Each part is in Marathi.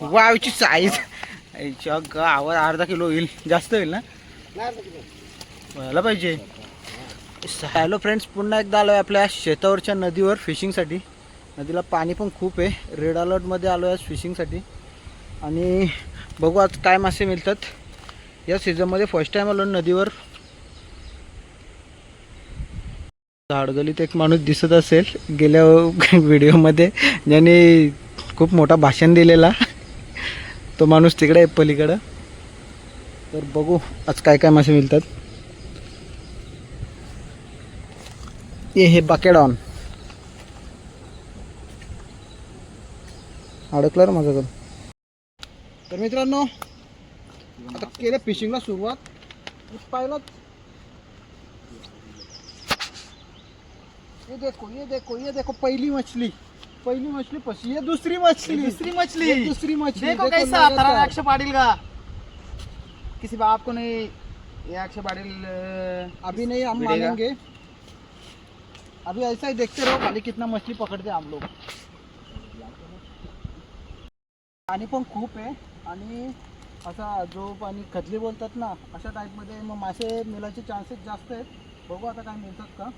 वावची साईज जग आवाज अर्धा किलो होईल जास्त होईल ना? व्हायला पाहिजे. हॅलो फ्रेंड्स पुन्हा एकदा आलो आहे आपल्या शेतावरच्या नदीवर फिशिंगसाठी नदीला पाणी पण खूप आहे. रेड अलर्टमध्ये आलो आहे आज फिशिंगसाठी आणि बघू आज काय मासे मिळतात. या सीझनमध्ये फर्स्ट टाईम आलो नदीवर. झाडगलीत एक माणूस दिसत असेल गेल्या व्हिडिओमध्ये ज्याने खूप मोठा भाषण दिलेला. तो माणूस तिकडे आहे पलीकडं. तर बघू आज काय काय मासे मिळतात. हे हे बकेडॉन अडकलं रे माझं तर मित्रांनो आता केलं फिशिंगला सुरुवात. पाहिलं ये देखो ये देखो ये देखो पहिली मछली. पहली मछली फंसी ये दूसरी मछली. दूसरी मछली. दूसरी मछली. देखो देखो कैसा लगातार। तरह अक्षय पाटिल का. किसी बाप को नहीं ये अक्षय पाटिल अभी नहीं हम? मानेंगे। अभी ऐसा ही देखते रहो खाली कितना मछली पकड़ते हैं हम लोग। पाणी पण खूप आहे. आणि असा जो पाणी खतली बोलतात ना अशा टाईपमध्ये मग मासे मिळायचे चान्सेस जास्त आहेत. बघू आता काय मिळतात का.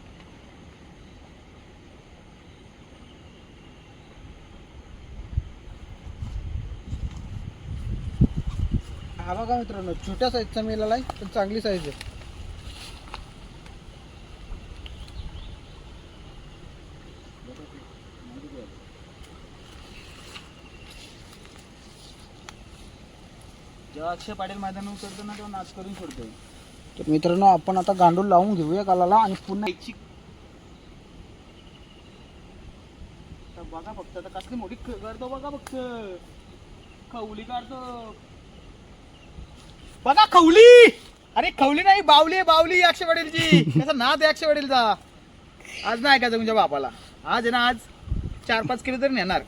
हा बघा मित्रांनो छोट्या साईजचा मिळाला आहे पण चांगली साईज आहे. जेव्हा अक्षय पाटील मैदान उतरतो ना तेव्हा नाच करून सोडतो. तर मित्रांनो आपण आता गांडूळ लावून घेऊया कालाला आणि पुन्हा इच्छिक बघा फक्त आता कसली मोठी करतो बघा फक्त. खवली काढतो. बघा खवली! अरे खवली नाही बावली आहे, बावली अक्षय वडीलची. त्याचा नाद आहे अक्षय आज नाही ऐकायचं तुमच्या बापाला. आज आहे ना आज चार पाच किलो तरी नेणार.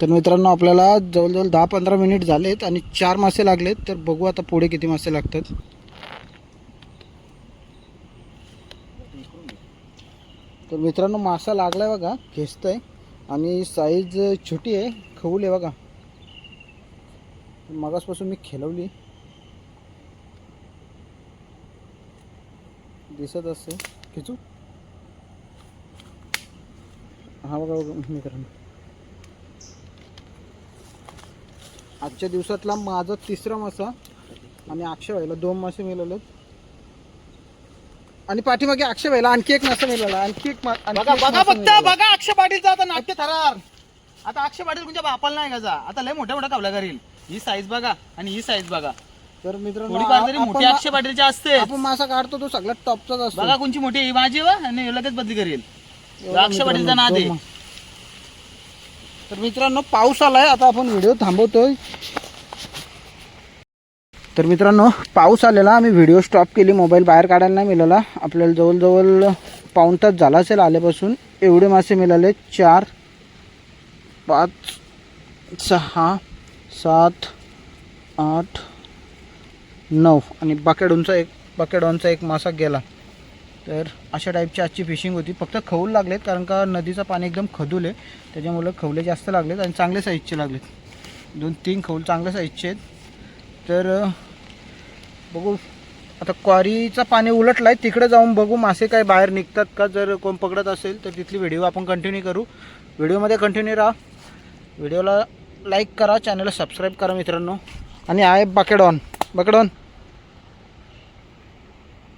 तर मित्रांनो आपल्याला जवळजवळ दहा पंधरा मिनिट झालेत आणि चार मासे लागलेत तर बघू आता पुढे किती मासे लागतात. तर मित्रांनो मासा लागलाय बघा खेचतंय आणि साईज छोटी आहे खवली आहे बघा. मगासपासून मी खेळवली. दिसत असते खेचू. हा बघा बघा मित्रांनो. आजच्या दिवसातला माझा तिसरा मासा आणि अक्षय व्हायला दोन मासे मिळाले आणि पाठीमागे अक्षय व्हायला आणखी एक मासा मिळाला. आणखी एक बघा बघा फक्त. बघा अक्षय पाटीलचा आता नाट्य थरार. आता अक्षय पाटील तुमच्या बापाला नाही का आता लय मोठ्या मोठ्या कावल्या करील ही साईज बघा आणि ही साईज बघा. तर मित्रांनो थोडीफार तरी आपण मोठी अक्षय पाटीलची असते आपण मासा काढतो तो सगळ्यात टॉपचाच असतो. बघा कोणची मोठी आहे? माझी वा आणि लगेच बदली करेल. एवढा अक्षय पाटीलचा नाद आहे. तर मित्रांनो पाऊस आलाय. आता आपण व्हिडिओ थांबवतोय. तर मित्रांनो पाऊस आलेला. आम्ही व्हिडिओ स्टॉप केली. मोबाईल बाहेर काढायला नाही मिळाला. आपल्याला जवळजवळ पाऊण तास झाला असेल आल्यापासून. एवढे मासे मिळाले. चार पाच सहा सात आठ नऊ आणि बाकेडूनचा एक बाकेडॉनचा एक मासा गेला. तर अशा टाईपची आजची फिशिंग होती. फक्त खवूल लागलेत कारण का नदीचं पाणी एकदम खदूल आहे. त्याच्यामुळं खवले जास्त लागलेत आणि चांगले साईजचे लागलेत. दोन तीन खवूल चांगल्या साईजचे आहेत. तर बघू. आता क्वारीचा पाणी उलटला आहे तिकडे जाऊन बघू मासे काय बाहेर निघतात का. जर कोण पकडत असेल तर तिथली व्हिडिओ आपण कंटिन्यू करू. व्हिडिओमध्ये कंटिन्यू राहा. व्हिडिओला लाईक करा. चॅनलला सबस्क्राईब करा मित्रांनो. आणि आहे बकेडॉन. बकेडॉन.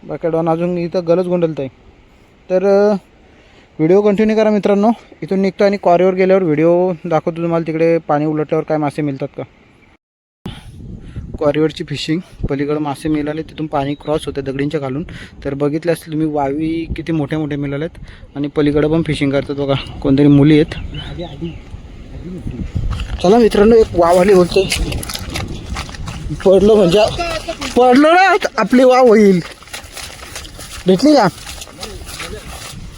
बकेडॉन अजून इथं गलच गोंडलत आहे तर व्हिडिओ कंटिन्यू करा मित्रांनो. इथून निघतो आणि क्वारीवर गेल्यावर व्हिडिओ दाखवतो तुम्हाला. तिकडे पाणी उलटल्यावर काय मासे मिळतात का? क्वारीवरची फिशिंग पलीकडं मासे मिळाले. तिथून पाणी क्रॉस होते दगडींच्या घालून तर बघितले असतील तुम्ही वावी किती मोठे मोठे मिळालेत. आणि पलीकडं पण फिशिंग करतात बघा. कोणतरी मुली आहेत. चला मित्रांनो एक वाव आली बोलते पडलो म्हणजे पडलो ना आपली वाव होईल. भेटली का?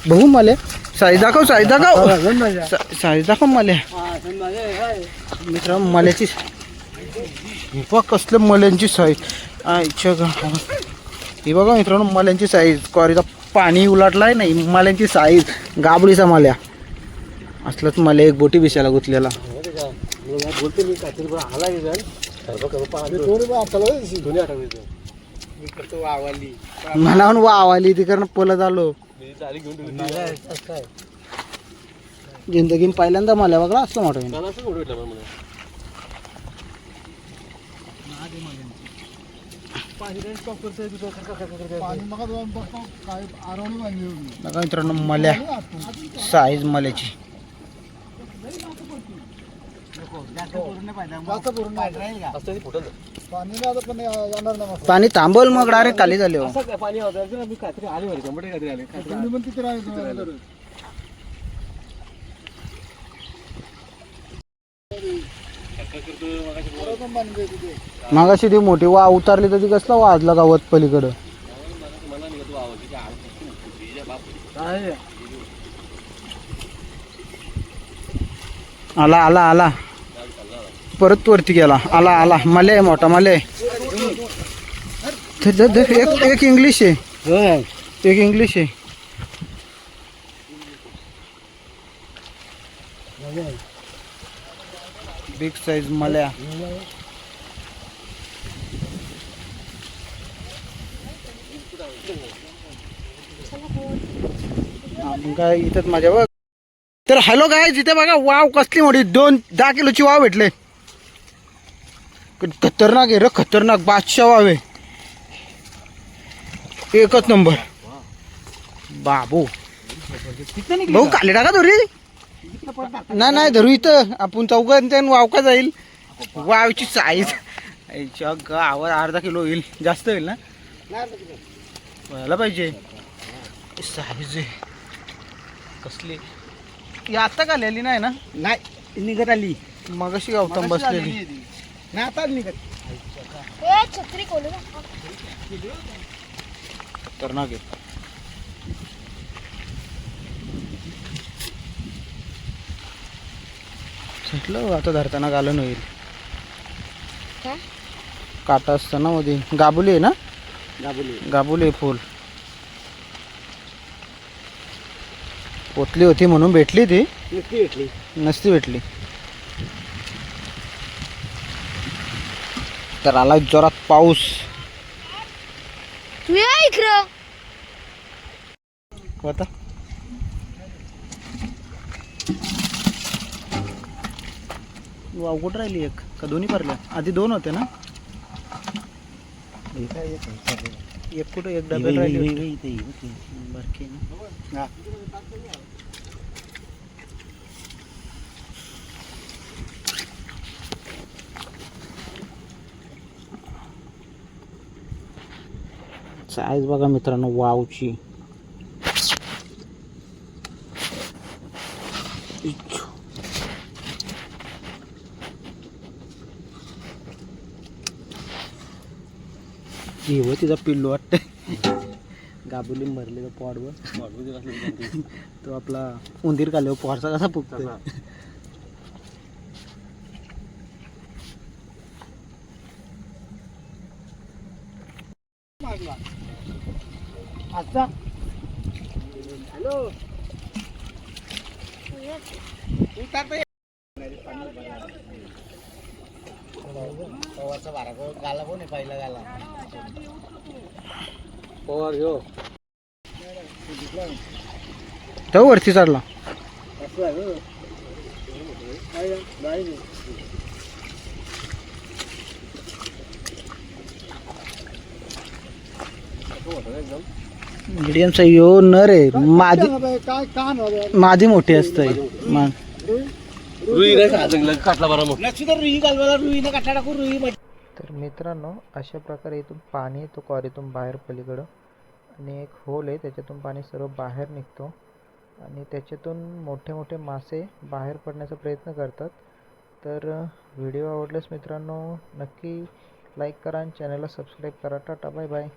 बघू मला. साईज दाखव साईज दाखव. सा- साईज दाखव मला. मित्रांनो मल्याची हे बघ कसलं मल्यांची साईज आईच्या गा हे बघा मित्रांनो मल्यांची साईज कॉरीचा पाणी उलटलाय नाही मल्यांची साईज गाबडीचा मल्या. असलाच मला एक बोटी बिशाला गुतलेला. बोलते मी काहीतरी बरं आला मला वावाली सर्व करू तिकडनं पलत आलो. मी पहिल्यांदा मला ठेवली काय जिंदगीन पहिल्यांदा मला बघला असलं मोठं असं फुटलं. पाणी थांबवल मग डायरेक्ट खाली झाले हो. असं काय पाणी होतं? मी आले आले. मागाशी ती मोठी वा उतारली तर ती कसला वाजला गावात पलीकडं. आला आला आला. परत वरती गेला. आला आला. मले मोठा मले. एक एक इंग्लिश आहे. एक इंग्लिश आहे. बिग साईज मल्या. काय इथंच माझ्या बघ. तर हॅलो काय जिथे बघा वाव कसली मोठी. दोन दहा किलोची वाव भेटले. खतरनाक आहे रे खतरनाक. बादशाह वाव. एकच नंबर. बाबू. भाऊ काले टाका धरी नाही नाही धरू इथं. आपण चौघांच्या त्यानं वाव का जाईल. वावची साईज आवाज अर्धा किलो होईल. जास्त होईल ना? व्हायला पाहिजे. साईज कसली? ही आता का आलेली नाही ना? नाही निघत आली. मग अशी गावतान बसलेली. नाही आता निघत. ए छत्री कोण खतरनाक आहे म्हटलं आता धरताना घालून होईल. काय काटा असतं ना मध्ये गाबुली आहे ना? गाबुली. गाबुली आहे फुल. पोतली होती म्हणून भेटली ती. नक्की भेटली. नसती भेटली. तर आला जोरात पाऊस. तू होता वाव कुठं राहिली एक. का दोन्ही भरल्या? आधी दोन होते ना? एक कुठं एक डबल राहिली होती. साईज बघा मित्रांनो वावची. इच्छू. हो तिचा पिल्लू वाटतं गाबुली मरले पॉडवर तो आपला उंदीर काल्यावर पॉडचा कसा फुगतो आजचा. उतारता गाला कोण आहे पहिला गाला पवार घेऊ तो वरती चढला असं हो. मीडियम साईज यो नर आहे. माझी काय कान माझी मोठी असते नाही काटला बरा रुई तर मित्रांनो अशा प्रकारे इथून पाणी येतो कॉरीतून बाहेर पलीकडं. आणि एक होल आहे त्याच्यातून पाणी सर्व बाहेर निघतो. आणि त्याच्यातून मोठे मोठे मासे बाहेर पडण्याचा प्रयत्न करतात. तर व्हिडिओ आवडल्यास मित्रांनो नक्की लाईक करा आणि चॅनलला सबस्क्राईब करा. Tata bye bye.